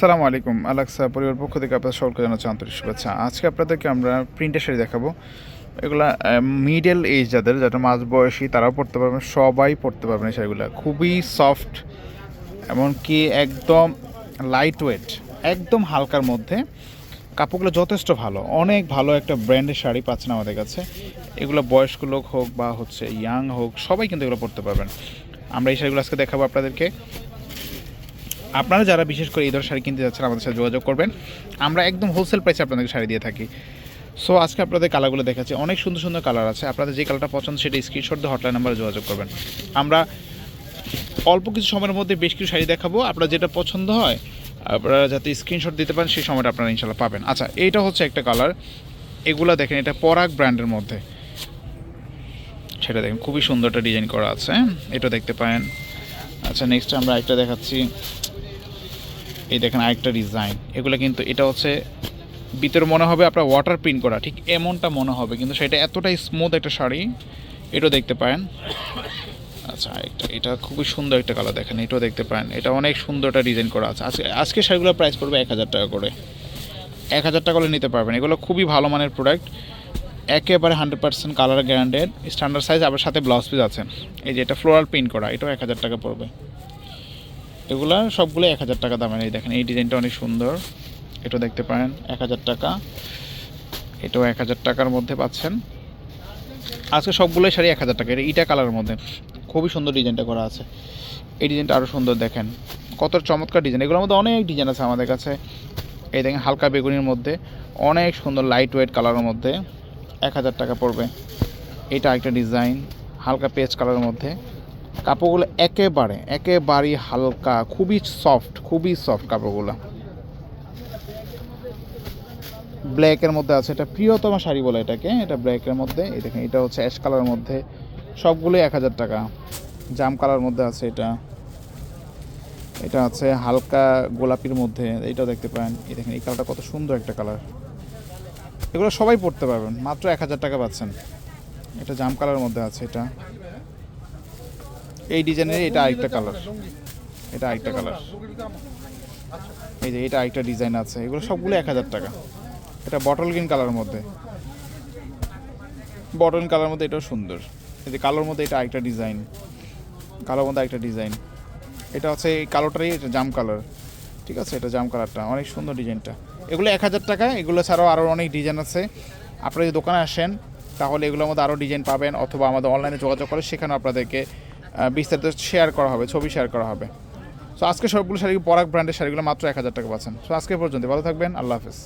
আসসালামু আলাইকুম। আলাক্সা পরিবার পক্ষ থেকে আপনাদের সকলকে জানাচ্ছি আন্তরিক শুভেচ্ছা। আজকে আপনাদেরকে আমরা প্রিন্টের শাড়ি দেখাবো। এগুলা মিডল এজ যাদের, যারা মাঝ বয়সী, তারাও পড়তে পারবেন, সবাই পড়তে পারবেন এই শাড়িগুলো। খুবই সফট এমনকি একদম লাইট ওয়েট একদম হালকার মধ্যে। কাপড়গুলো যথেষ্ট ভালো, অনেক ভালো একটা ব্র্যান্ডের শাড়ি পাচ্ছেন আমাদের কাছে। এগুলো বয়স্ক লোক হোক বা হচ্ছে ইয়াং হোক, সবাই কিন্তু এগুলো পড়তে পারবেন। আমরা এই শাড়িগুলো আজকে দেখাবো আপনাদেরকে। আপনারা যারা বিশেষ করে এই ধরনের শাড়ি কিনতে যাচ্ছেন, আমাদের সাথে যোগাযোগ করবেন। আমরা একদম হোলসেল প্রাইসে আপনাদেরকে শাড়ি দিয়ে থাকি। সো আজকে আপনাদের কালারগুলো দেখাচ্ছি। অনেক সুন্দর সুন্দর কালার আছে। আপনাদের যে কালারটা পছন্দ, সেটা স্ক্রিনশট দিয়ে হটলাইন নাম্বারে যোগাযোগ করবেন। আমরা অল্প কিছু সময়ের মধ্যে বেশ কিছু শাড়ি দেখাবো। আপনার যেটা পছন্দ হয়, আপনারা যাতে স্ক্রিনশট দিতে পারেন, সেই সময়টা আপনারা ইনশাল্লাহ পাবেন। আচ্ছা এইটা হচ্ছে একটা কালার এগুলা দেখেন, এটা পরাগ ব্র্যান্ডের মধ্যে। সেটা দেখেন, খুবই সুন্দর একটা ডিজাইন করা আছে। এটা দেখতে পারেন। আচ্ছা নেক্সট আমরা একটা দেখাচ্ছি। এই দেখেন আরেকটা ডিজাইন এগুলো কিন্তু এটা হচ্ছে ভিতরে মনে হবে আপনার ওয়াটার প্রিন্ট করা, ঠিক এমনটা মনে হবে। কিন্তু সেটা এতটাই স্মুথ একটা শাড়ি, এটাও দেখতে পারেন। আচ্ছা এটা এটা খুবই সুন্দর একটা কালার দেখেন, এটাও দেখতে পারেন। এটা অনেক সুন্দর একটা ডিজাইন করা আছে। আজকে আজকে শাড়িগুলোর প্রাইস পড়বে এক হাজার টাকা করে। এক হাজার টাকা করে নিতে পারবেন। এগুলো খুবই ভালো মানের প্রোডাক্ট একেবারে hundred percent colour guaranteed standard size আবার সাথে ব্লাউজ পিস আছে। এই যে এটা ফ্লোরাল প্রিন্ট করা, এটাও এক হাজার টাকা পড়বে। এগুলা সবগুলো এক হাজার টাকা দামের, এই দেখেন, এই ডিজাইনটা অনেক সুন্দর। এটা দেখতে পারেন, এক হাজার টাকা। এটাও এক হাজার টাকার মধ্যে পাচ্ছেন। আজকে সবগুলোই শাড়ি এক হাজার টাকা, এটা ইটা কালারের মধ্যে। খুবই সুন্দর ডিজাইনটা করা আছে। এই ডিজাইনটা আরও সুন্দর দেখেন। কত চমৎকার ডিজাইন। এগুলোর মধ্যে অনেক ডিজাইন আছে আমাদের কাছে। এই দেখেন, হালকা বেগুনির মধ্যে। অনেক সুন্দর লাইট ওয়েট কালারের মধ্যে। এক হাজার টাকা পড়বে। এটা একটা ডিজাইন, হালকা পেজ কালারের মধ্যে। কাপড়গুলো একেবারে, একেবারেই হালকা, খুবই সফট খুবই সফট কাপড়গুলো। ব্ল্যাকের মধ্যে আছে, এটা প্রিয়তম শাড়ি বলে এটাকে, এটা ব্ল্যাকের মধ্যে, এই দেখেন, এটা হচ্ছে অ্যাশ কালারের মধ্যে সবগুলোই এক হাজার টাকা। জাম কালার মধ্যে আছে এটা। এটা আছে হালকা গোলাপির মধ্যে, এইটাও দেখতে পারেন। এই দেখেন, এই কালারটা কত সুন্দর একটা কালার এগুলো সবাই পড়তে পারবেন, মাত্র এক হাজার টাকা পাচ্ছেন। এটা জাম কালারের মধ্যে আছে এটা। এই ডিজাইনের এটা আরেকটা কালার এটা আরেকটা কালার এই যে এটা আরেকটা ডিজাইন আছে। এগুলো সবগুলো এক হাজার টাকা। এটা বটল গ্রিন কালারের মধ্যে। বটল কালার মধ্যে এটাও সুন্দর। এই যে কালোর মধ্যে এটা আরেকটা ডিজাইন। কালোর মধ্যে আরেকটা ডিজাইন। এটা হচ্ছে এই কালোটারই এটা জাম কালার ঠিক আছে? এটা জাম কালারটা অনেক সুন্দর ডিজাইনটা। এগুলো এক হাজার টাকা। এগুলো ছাড়াও আরও অনেক ডিজাইন আছে। আপনারা যদি দোকানে আসেন, তাহলে এগুলোর মধ্যে আরও ডিজাইন পাবেন অথবা আমাদের অনলাইনে যোগাযোগ করে, সেখানে আপনাদেরকে বিস্তারিত শেয়ার করা হবে, ছবি শেয়ার করা হবে। সো আজকে সবগুলো শাড়ি, পরাগ ব্র্যান্ডের শাড়িগুলো মাত্র এক হাজার টাকা পাচ্ছেন। সো আজকে পর্যন্ত ভালো থাকবেন। আল্লাহ হাফেজ।